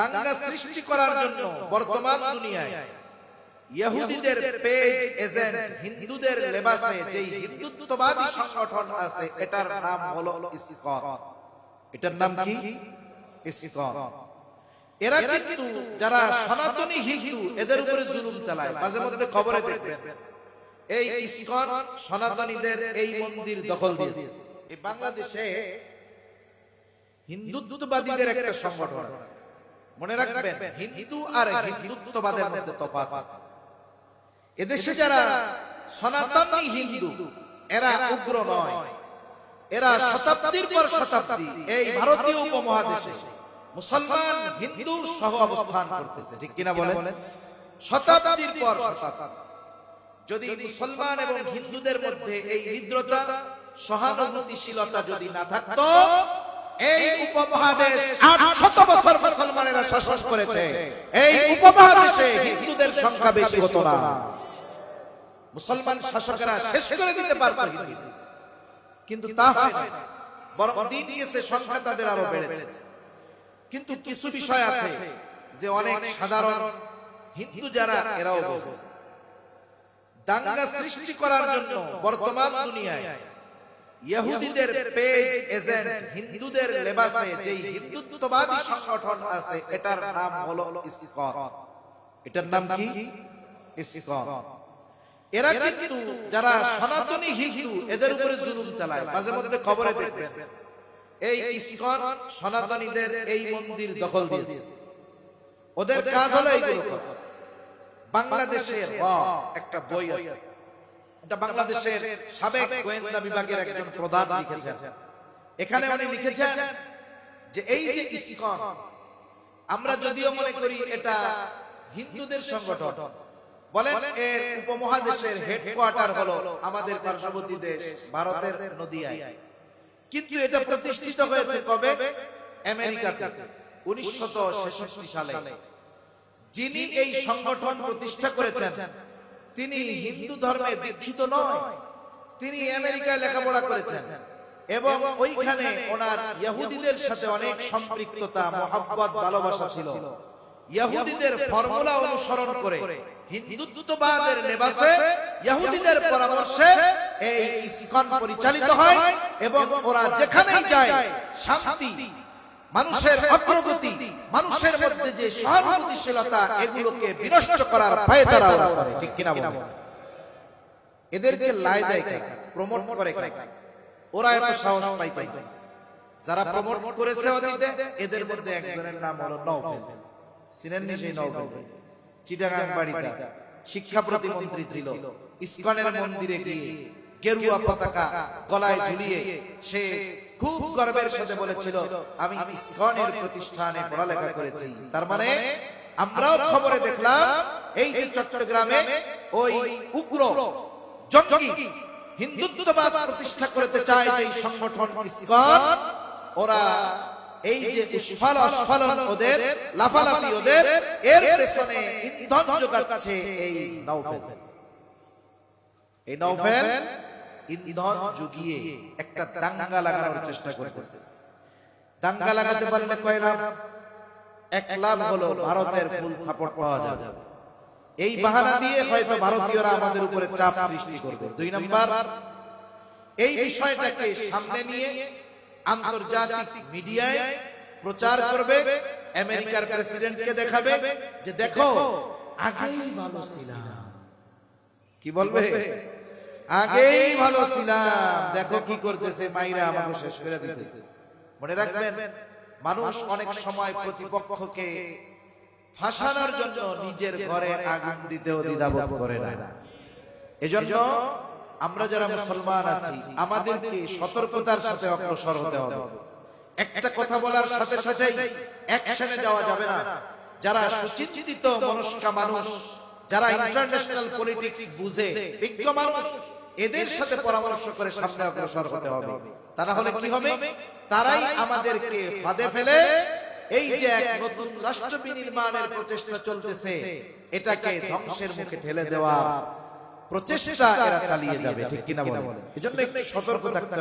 দাঙ্গা সৃষ্টি করার জন্য বর্তমান দুনিয়ায়। ইহুদিদের এজেন্ট হিন্দুদের লেবাসে যেই হিন্দুত্ববাদী সংগঠন আছে, এটার নাম হলো এটার নাম কি? এরা কিন্তু যারা সনাতনী হিন্দু, এদের উপরে জুলুম চালায়। মাঝে মধ্যে খবরে দেখবেন, এই ইসকন সনাতনীদের এই মন্দির দখল দিয়েছে। এই বাংলাদেশে হিন্দুত্ববাদীদের একটা সংগঠন আছে। মনে রাখবেন হিন্দু আর হিন্দুত্ববাদের মধ্যে তফাৎ আছে এদেশে যারা সনাতনী হিন্দু এরা উগ্র নয়। এরা শতাব্দীর পর শতাব্দী এই ভারতীয় উপমহাদেশে মুসলমান হিন্দু সহ অবস্থান করতেছে। ঠিক কিনা বলেন? শতাব্দীর পর শতাব্দী। যদি মুসলমান এবং হিন্দুদের মধ্যে এই হৃদ্রতা সহানুভূতিশীলতা যদি না থাকতো এই উপমহাদেশ আটশত বছর মুসলমানেরা শাসন করেছে। এই উপমহাদেশে হিন্দুদের সংখ্যা বেশি হতো না। মুসলমান শাসকেরা শেষ করে দিতে পারতো কিন্তু তা হয় না বরং দিন গেছে সংখ্যা তাদের আরও বেড়েছে। কিন্তু কিছু বিষয় আছে যে অনেক সাধারণ হিন্দু যারা এরাও দাঙ্গা সৃষ্টি করার জন্য বর্তমান দুনিয়ায় ইহুদিদের এজেন্ট হিন্দুদের লেবাসে যেই হিন্দুত্ববাদী সংগঠন আছে এটার নাম হলো ইসকন। এটার নাম কি? ইসকন। এরা কিন্তু যারা সনাতনী হিন্দু এদের উপরে জুলুম চালায়। মাঝে মধ্যে খবরে দেখবেন। এই ইসকন সনাতনীদের এই মন্দির দখল দিয়েছে। ওদের কাজ হলো এইগুলো। করা। বাংলাদেশের একটা বই আছে। এটা বাংলাদেশের সাবেক গোয়েন্দা বিভাগের একজন প্রধান লিখেছেন। এখানে উনি লিখেছেন যে এই যে ইসকন আমরা যদিও মনে করি এটা হিন্দুদের সংগঠন। বলেন এর উপমহাদেশের হেডকোয়ার্টার হলো আমাদের পার্শ্ববর্তী দেশ ভারতের নদিয়ায়। কিন্তু এটা প্রতিষ্ঠিত হয়েছে কবে? আমেরিকাতে। উনিশশো সালে। যিনি এই সংগঠন প্রতিষ্ঠা করেছেন তিনি হিন্দু ধর্মে দীক্ষিত নয়। তিনি আমেরিকায় লেখাপড়া করেছেন। এবং ওইখানে ওনার ইহুদিদের সাথে অনেক সম্পৃক্ততা মহাব্বত ভালোবাসা ছিল। ইহুদিদের ফর্মুলা অনুসরণ করে হিন্দুত্ববাদের লেবাসে ইহুদিদের পরামর্শে এই ইসকন পরিচালিত হয় এবং ওরা যেখানেই যায় শান্তি। মানুষের অগ্রগতি মানুষের মধ্যে যে সহানুভূতিশীলতা এগুলোকে বিনষ্ট করার ভয়ে তারা করে ঠিক কিনা বলেন? এদেরকে লাই দেয় প্রমোট করে? ওরা এত সাহস পাই পাই যারা প্রমোট করেছে অতীতে এদের মধ্যে একজনের নাম হলো নওফেল। চিনেন নি সেই নওফেল। চিটাগাং বাড়িতে শিক্ষা প্রতিমন্ত্রী ছিল। ইসকনের মন্দিরে গিয়ে গেরুয়া পতাকা গলায় ঝুলিয়ে সে খুব গর্বের সাথে বলেছিল, আমি ইসকনের প্রতিষ্ঠানে পড়ালেখা করেছি। তার মানে আমরাও খবরে দেখলাম, এই যে চট্টগ্রামে ওই উগ্র জঙ্গি হিন্দুত্ববাদ প্রতিষ্ঠা করতে চায় এই সংগঠন ইসকন, ওরা এই যে উস্ফাল অস্ফালন ওদের, লাফালাফি ওদের, এর পেছনে ইন্ধন যোগাচ্ছে এই নওফেল এই নওফেল ইন্ধন জুগিয়ে একটা দাঙ্গা লাগানোর চেষ্টা করতেছে। দাঙ্গা লাগাতে পারলে কয় লাভ? এক লাভ হলো ভারতের ফুল সাপোর্ট পাওয়া যাবে। এই বাহানা দিয়ে হয়তো ভারতীয়রা আমাদের উপরে চাপ সৃষ্টি করবে। দুই নাম্বার, এই বিষয়টাকে সামনে নিয়ে আন্তর্জাতিক মিডিয়ায় প্রচার করবে, আমেরিকার প্রেসিডেন্টকে দেখাবে যে দেখো, আগেই ভালো ছিলাম। কি বলবে? আগেই ভালো ছিলাম। দেখো কি করতেছে মাইরা আমাকে শেষ করে দিতেছে। মনে রাখবেন মানুষ অনেক সময় প্রতিপক্ষকে ফাঁসানোর জন্য নিজের ঘরে আগুন দিতেও দ্বিধাবোধ করে না। এজন্য আমরা যারা মুসলমান আছি আমাদেরকে সতর্কতার সাথে অগ্রসর হতে হবে। একটা কথা বলার সাথে সাথে অ্যাকশনে যাওয়া যাবে না। যারা সুচিন্তিত মনস্কা মানুষ যারা ইন্টারন্যাশনাল পলিটিক্স বুঝে বিজ্ঞ মানুষ এদের সাথে পরামর্শ করে সামনে অগ্রসর হতে হবে। তা না হলে কি হবে? তারাই আমাদেরকে ফাঁদে ফেলে এই যে এক নতুন রাষ্ট্র বিনির্মাণের প্রচেষ্টা চলতেছে। এটাকে ধ্বংসের মুখে ঠেলে দেওয়া প্রচেষ্টা এরা চালিয়ে যাবে ঠিক কিনা বলেন? এজন্য একটু সতর্ক থাকতে হবে।